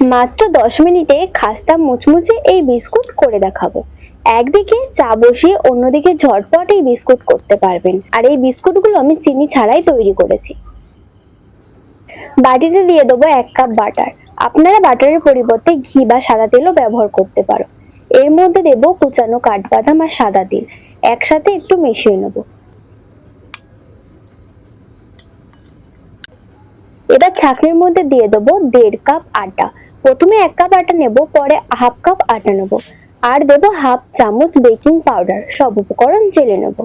মাত্র দশ মিনিটে খাস্তা মুচমুচে এই বিস্কুট করে দেখাবো। একদিকে চা বসিয়ে অন্যদিকে ঝটপট এই বিস্কুট করতে পারবেন। আর এই বিস্কুটগুলো আমি চিনি ছাড়াই তৈরি করেছি। বাটিতে দিয়ে দেবো এক কাপ বাটার। আপনারা বাটারের পরিবর্তে ঘি বা সাদা তেলও ব্যবহার করতে পারো। এর মধ্যে দেবো কুচানো কাঠবাদাম আর সাদা তিল। একসাথে একটু মিশিয়ে নেব। এবার ছাঁকনির মধ্যে দিয়ে দেবো দেড় কাপ আটা। প্রথমে এক কাপ আটা নেব, পরে হাফ কাপ আটা নেব। আর দেব হাফ চামচ বেকিং পাউডার সব উপকরণ চেলে নেব।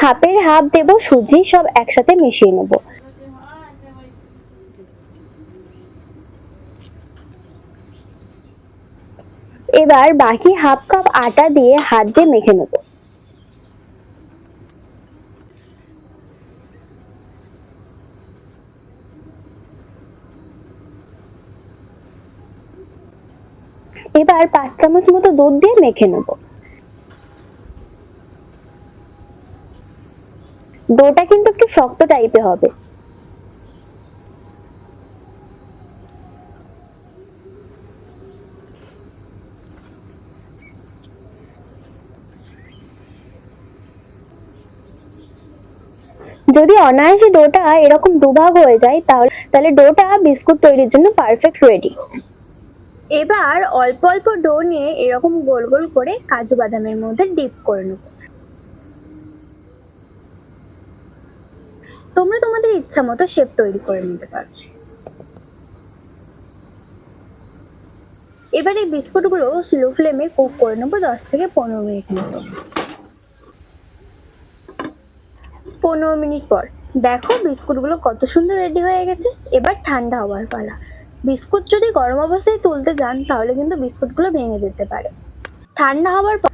হাফের হাফ দেব, সুজি সব একসাথে মিশিয়ে নেব। এবার বাকি হাফ কাপ আটা দিয়ে হাত দিয়ে মেখে নেব। এবার পাঁচ চামচ মতো দুধ দিয়ে মেখে নেব। ডোটা কিন্তু একটু শক্ত টাইপের হবে। যদি অনায়াসে ডোটা এরকম দুভাগ হয়ে যায়, তাহলে তাহলে ডোটা বিস্কুট তৈরির জন্য পারফেক্ট রেডি এবার অল্প অল্প ডো নিয়ে এরকম গোল গোল করে কাজু বাদামের মধ্যে ডিপ করে নেব। তোমরা তোমাদের ইচ্ছা মতো শেপ তৈরি করে নিতে পারো। এবার এই বিস্কুটগুলো স্লো ফ্লেমে কুক করে নেব দশ থেকে পনেরো মিনিট মতো। পনেরো মিনিট পর। দেখো বিস্কুটগুলো কত সুন্দর রেডি হয়ে গেছে। এবার ঠান্ডা হওয়ার পালা। বিস্কুট যদি গরম অবস্থায় তুলতে যান, তাহলে কিন্তু বিস্কুটগুলো ভেঙে যেতে পারে। ঠান্ডা হওয়ার পর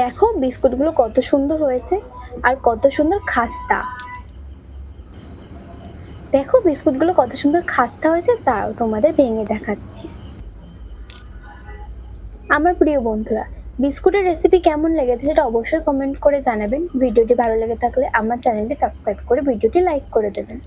দেখো বিস্কুটগুলো কত সুন্দর হয়েছে আর কত সুন্দর খাস্তা। দেখো বিস্কুটগুলো কত সুন্দর খাস্তা হয়েছে, তাও তোমাদের ভেঙে দেখাচ্ছি। আমার প্রিয় বন্ধুরা, বিস্কুটের রেসিপি কেমন লেগেছে সেটা অবশ্যই কমেন্ট করে জানাবেন। ভিডিওটি ভালো লেগে থাকলে আমার চ্যানেলটি সাবস্ক্রাইব করে ভিডিওটি লাইক করে দেবেন।